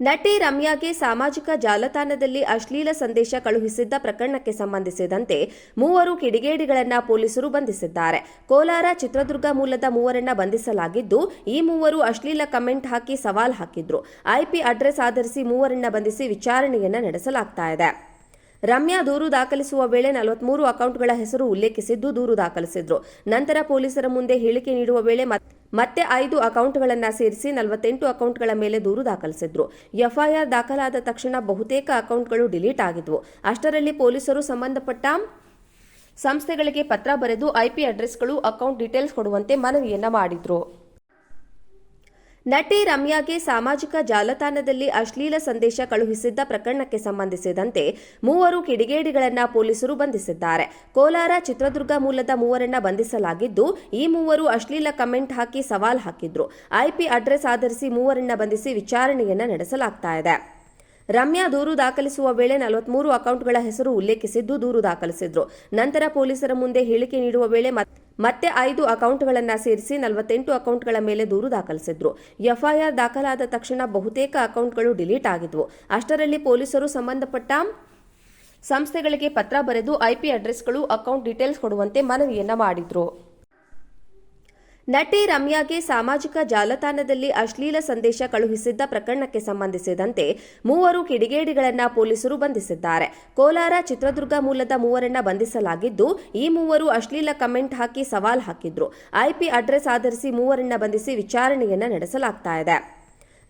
ನಟಿ ರಮ್ಯಾಗೆ ಸಾಮಾಜಿಕ ಜಾಲತಾಣದಲ್ಲಿ ಅಶ್ಲೀಲ ಸಂದೇಶ ಕಳುಹಿಸಿದ್ದ ಪ್ರಕರಣಕ್ಕೆ ಸಂಬಂಧಿಸಿದಂತೆ ಮೂವರು ಕಿಡಿಗೇಡಿಗಳನ್ನ ಪೊಲೀಸರು ಬಂಧಿಸಿದ್ದಾರೆ. ಕೋಲಾರ ಚಿತ್ರದುರ್ಗ ಮೂಲದ ಮೂವರನ್ನ ಬಂಧಿಸಲಾಗಿದ್ದು, ಈ ಮೂವರು ಅಶ್ಲೀಲ ಕಮೆಂಟ್ ಹಾಕಿ ಸವಾಲ್ ಹಾಕಿದ್ರು. ಐಪಿ ಅಡ್ರೆಸ್ ಆಧರಿಸಿ ಮೂವರನ್ನ ಬಂಧಿಸಿ ವಿಚಾರಣೆಯನ್ನ ನಡೆಸಲಾಗ್ತಾ ಇದೆ. ರಮ್ಯಾ ದೂರು ದಾಖಲಿಸುವ ವೇಳೆ ನಲವತ್ಮೂರು ಅಕೌಂಟ್ಗಳ ಹೆಸರು ಉಲ್ಲೇಖಿಸಿದ್ದು ದೂರು ದಾಖಲಿಸಿದ್ರು. ನಂತರ ಪೊಲೀಸರ ಮುಂದೆ ಹೇಳಿಕೆ ನೀಡುವ ವೇಳೆ ಮತ್ತೆ ಐದು ಅಕೌಂಟ್ಗಳನ್ನು ಸೇರಿಸಿ ನಲವತ್ತೆಂಟು ಅಕೌಂಟ್ಗಳ ಮೇಲೆ ದೂರು ದಾಖಲಿಸಿದ್ರು. ಎಫ್ಐಆರ್ ದಾಖಲಾದ ತಕ್ಷಣ ಬಹುತೇಕ ಅಕೌಂಟ್ಗಳು ಡಿಲೀಟ್ ಆಗಿದ್ವು. ಅಷ್ಟರಲ್ಲಿ ಪೊಲೀಸರು ಸಂಬಂಧಪಟ್ಟ ಸಂಸ್ಥೆಗಳಿಗೆ ಪತ್ರ ಬರೆದು ಐಪಿ ಅಡ್ರೆಸ್ಗಳು, ಅಕೌಂಟ್ ಡೀಟೇಲ್ಸ್ ಕೊಡುವಂತೆ ಮನವಿಯನ್ನ ಮಾಡಿದ್ರು. ನಟಿ ರಮ್ಯಾಗೆ ಸಾಮಾಜಿಕ ಜಾಲತಾಣದಲ್ಲಿ ಅಶ್ಲೀಲ ಸಂದೇಶ ಕಳುಹಿಸಿದ್ದ ಪ್ರಕರಣಕ್ಕೆ ಸಂಬಂಧಿಸಿದಂತೆ ಮೂವರು ಕಿಡಿಗೇಡಿಗಳನ್ನ ಪೊಲೀಸರು ಬಂಧಿಸಿದ್ದಾರೆ. ಕೋಲಾರ ಚಿತ್ರದುರ್ಗ ಮೂಲದ ಮೂವರನ್ನ ಬಂಧಿಸಲಾಗಿದ್ದು, ಈ ಮೂವರು ಅಶ್ಲೀಲ ಕಮೆಂಟ್ ಹಾಕಿ ಸವಾಲ್ ಹಾಕಿದ್ರು. ಐಪಿ ಅಡ್ರೆಸ್ ಆಧರಿಸಿ ಮೂವರನ್ನ ಬಂಧಿಸಿ ವಿಚಾರಣೆಯನ್ನ ನಡೆಸಲಾಗ್ತಾ ಇದೆ. ರಮ್ಯಾ ದೂರು ದಾಖಲಿಸುವ ವೇಳೆ ನಲವತ್ಮೂರು ಅಕೌಂಟ್ಗಳ ಹೆಸರು ಉಲ್ಲೇಖಿಸಿದ್ದು ದೂರು ದಾಖಲಿಸಿದ್ರು. ನಂತರ ಪೊಲೀಸರ ಮುಂದೆ ಹೇಳಿಕೆ ನೀಡುವ ವೇಳೆ ಮತ್ತೆ ಐದು ಅಕೌಂಟ್ಗಳನ್ನ ಸೇರಿಸಿ ನಲವತ್ತೆಂಟು ಅಕೌಂಟ್ಗಳ ಮೇಲೆ ದೂರು ದಾಖಲಿಸಿದ್ರು. ಎಫ್ಐಆರ್ ದಾಖಲಾದ ತಕ್ಷಣ ಬಹುತೇಕ ಅಕೌಂಟ್ಗಳು ಡಿಲೀಟ್ ಆಗಿದ್ವು. ಅಷ್ಟರಲ್ಲಿ ಪೊಲೀಸರು ಸಂಬಂಧಪಟ್ಟ ಸಂಸ್ಥೆಗಳಿಗೆ ಪತ್ರ ಬರೆದು ಐಪಿ ಅಡ್ರೆಸ್ಗಳು, ಅಕೌಂಟ್ ಡೀಟೇಲ್ಸ್ ಕೊಡುವಂತೆ ಮನವಿಯನ್ನ ಮಾಡಿದ್ರು. ನಟಿ ರಮ್ಯಾಗೆ ಸಾಮಾಜಿಕ ಜಾಲತಾಣದಲ್ಲಿ ಅಶ್ಲೀಲ ಸಂದೇಶ ಕಳುಹಿಸಿದ್ದ ಪ್ರಕರಣಕ್ಕೆ ಸಂಬಂಧಿಸಿದಂತೆ ಮೂವರು ಕಿಡಿಗೇಡಿಗಳನ್ನ ಪೊಲೀಸರು ಬಂಧಿಸಿದ್ದಾರೆ. ಕೋಲಾರ ಚಿತ್ರದುರ್ಗ ಮೂಲದ ಮೂವರನ್ನ ಬಂಧಿಸಲಾಗಿದ್ದು, ಈ ಮೂವರು ಅಶ್ಲೀಲ ಕಮೆಂಟ್ ಹಾಕಿ ಸವಾಲ್ ಹಾಕಿದ್ರು. ಐಪಿ ಅಡ್ರೆಸ್ ಆಧರಿಸಿ ಮೂವರನ್ನ ಬಂಧಿಸಿ ವಿಚಾರಣೆಯನ್ನ ನಡೆಸಲಾಗ್ತಾ ಇದೆ.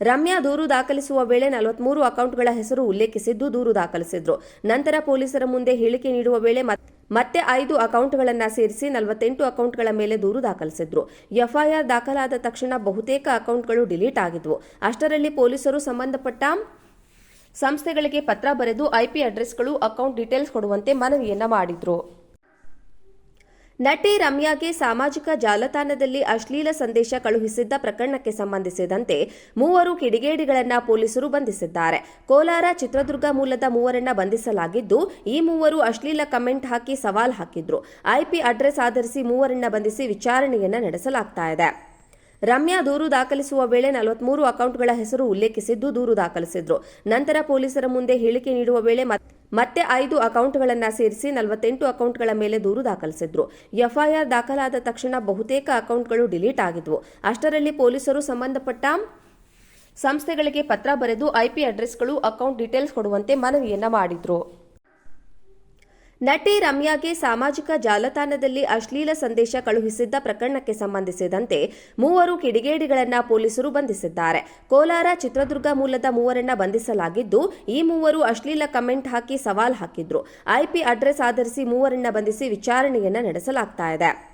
ರಮ್ಯಾ ದೂರು ದಾಖಲಿಸುವ ವೇಳೆ ನಲವತ್ಮೂರು ಅಕೌಂಟ್ಗಳ ಹೆಸರು ಉಲ್ಲೇಖಿಸಿದ್ದು ದೂರು ದಾಖಲಿಸಿದ್ರು. ನಂತರ ಪೊಲೀಸರ ಮುಂದೆ ಹೇಳಿಕೆ ನೀಡುವ ವೇಳೆ ಮತ್ತೆ ಐದು ಅಕೌಂಟ್ಗಳನ್ನು ಸೇರಿಸಿ ನಲವತ್ತೆಂಟು ಅಕೌಂಟ್ಗಳ ಮೇಲೆ ದೂರು ದಾಖಲಿಸಿದ್ರು. ಎಫ್ಐಆರ್ ದಾಖಲಾದ ತಕ್ಷಣ ಬಹುತೇಕ ಅಕೌಂಟ್ಗಳು ಡಿಲೀಟ್ ಆಗಿದ್ವು. ಅಷ್ಟರಲ್ಲಿ ಪೊಲೀಸರು ಸಂಬಂಧಪಟ್ಟ ಸಂಸ್ಥೆಗಳಿಗೆ ಪತ್ರ ಬರೆದು ಐಪಿ ಅಡ್ರೆಸ್ಗಳು, ಅಕೌಂಟ್ ಡೀಟೇಲ್ಸ್ ಕೊಡುವಂತೆ ಮನವಿಯನ್ನ ಮಾಡಿದ್ರು. ನಟಿ ರಮ್ಯಾಗೆ ಸಾಮಾಜಿಕ ಜಾಲತಾಣದಲ್ಲಿ ಅಶ್ಲೀಲ ಸಂದೇಶ ಕಳುಹಿಸಿದ್ದ ಪ್ರಕರಣಕ್ಕೆ ಸಂಬಂಧಿಸಿದಂತೆ ಮೂವರು ಕಿಡಿಗೇಡಿಗಳನ್ನ ಪೊಲೀಸರು ಬಂಧಿಸಿದ್ದಾರೆ. ಕೋಲಾರ ಚಿತ್ರದುರ್ಗ ಮೂಲದ ಮೂವರನ್ನ ಬಂಧಿಸಲಾಗಿದ್ದು, ಈ ಮೂವರು ಅಶ್ಲೀಲ ಕಮೆಂಟ್ ಹಾಕಿ ಸವಾಲ್ ಹಾಕಿದ್ರು. ಐಪಿ ಅಡ್ರೆಸ್ ಆಧರಿಸಿ ಮೂವರನ್ನ ಬಂಧಿಸಿ ವಿಚಾರಣೆಯನ್ನ ನಡೆಸಲಾಗ್ತಾ ಇದೆ. ರಮ್ಯಾ ದೂರು ದಾಖಲಿಸುವ ವೇಳೆ ನಲವತ್ಮೂರು ಅಕೌಂಟ್ಗಳ ಹೆಸರು ಉಲ್ಲೇಖಿಸಿದ್ದು ದೂರು ದಾಖಲಿಸಿದ್ರು. ನಂತರ ಪೊಲೀಸರ ಮುಂದೆ ಹೇಳಿಕೆ ನೀಡುವ ವೇಳೆ ಮತ್ತೆ ಐದು ಅಕೌಂಟ್ಗಳನ್ನು ಸೇರಿಸಿ ನಲವತ್ತೆಂಟು ಅಕೌಂಟ್ಗಳ ಮೇಲೆ ದೂರು ದಾಖಲಿಸಿದ್ರು. ಎಫ್ಐಆರ್ ದಾಖಲಾದ ತಕ್ಷಣ ಬಹುತೇಕ ಅಕೌಂಟ್ಗಳು ಡಿಲೀಟ್ ಆಗಿದ್ವು. ಅಷ್ಟರಲ್ಲಿ ಪೊಲೀಸರು ಸಂಬಂಧಪಟ್ಟ ಸಂಸ್ಥೆಗಳಿಗೆ ಪತ್ರ ಬರೆದು ಐಪಿ ಅಡ್ರೆಸ್ಗಳು, ಅಕೌಂಟ್ ಡೀಟೇಲ್ಸ್ ಕೊಡುವಂತೆ ಮನವಿಯನ್ನ ಮಾಡಿದ್ರು. ನಟಿ ರಮ್ಯಾಗೆ ಸಾಮಾಜಿಕ ಜಾಲತಾಣದಲ್ಲಿ ಅಶ್ಲೀಲ ಸಂದೇಶ ಕಳುಹಿಸಿದ್ದ ಪ್ರಕರಣಕ್ಕೆ ಸಂಬಂಧಿಸಿದಂತೆ ಮೂವರು ಕಿಡಿಗೇಡಿಗಳನ್ನ ಪೊಲೀಸರು ಬಂಧಿಸಿದ್ದಾರೆ. ಕೋಲಾರ ಚಿತ್ರದುರ್ಗ ಮೂಲದ ಮೂವರನ್ನ ಬಂಧಿಸಲಾಗಿದ್ದು, ಈ ಮೂವರು ಅಶ್ಲೀಲ ಕಮೆಂಟ್ ಹಾಕಿ ಸವಾಲ್ ಹಾಕಿದ್ರು. ಐಪಿ ಅಡ್ರೆಸ್ ಆಧರಿಸಿ ಮೂವರನ್ನ ಬಂಧಿಸಿ ವಿಚಾರಣೆಯನ್ನ ನಡೆಸಲಾಗ್ತಾ ಇದೆ.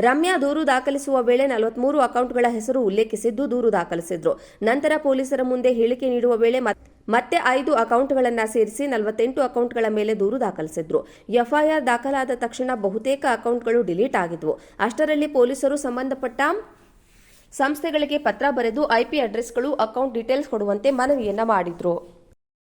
ರಮ್ಯಾ ದೂರು ದಾಖಲಿಸುವ ವೇಳೆ ನಲವತ್ಮೂರು ಅಕೌಂಟ್ಗಳ ಹೆಸರು ಉಲ್ಲೇಖಿಸಿದ್ದು ದೂರು ದಾಖಲಿಸಿದ್ರು. ನಂತರ ಪೊಲೀಸರು ಮುಂದೆ ಹೇಳಿಕೆ ನೀಡುವ ವೇಳೆ ಮತ್- ಮತ್ತೆ ಐದು ಅಕೌಂಟ್ಗಳನ್ನು ಸೇರಿಸಿ ನಲವತ್ತೆಂಟು ಅಕೌಂಟ್ಗಳ ಮೇಲೆ ದೂರು ದಾಖಲಿಸಿದ್ರು. ಎಫ್ಐಆರ್ ದಾಖಲಾದ ತಕ್ಷಣ ಬಹುತೇಕ ಅಕೌಂಟ್ಗಳು ಡಿಲೀಟ್ ಆಗಿದ್ವು. ಅಷ್ಟರಲ್ಲಿ ಪೊಲೀಸರು ಸಂಬಂಧಪಟ್ಟ ಸಂಸ್ಥೆಗಳಿಗೆ ಪತ್ರ ಬರೆದು ಐಪಿ ಅಡ್ರೆಸ್ಗಳು, ಅಕೌಂಟ್ ಡೀಟೇಲ್ಸ್ ಕೊಡುವಂತೆ ಮನವಿಯನ್ನ ಮಾಡಿದ್ರು.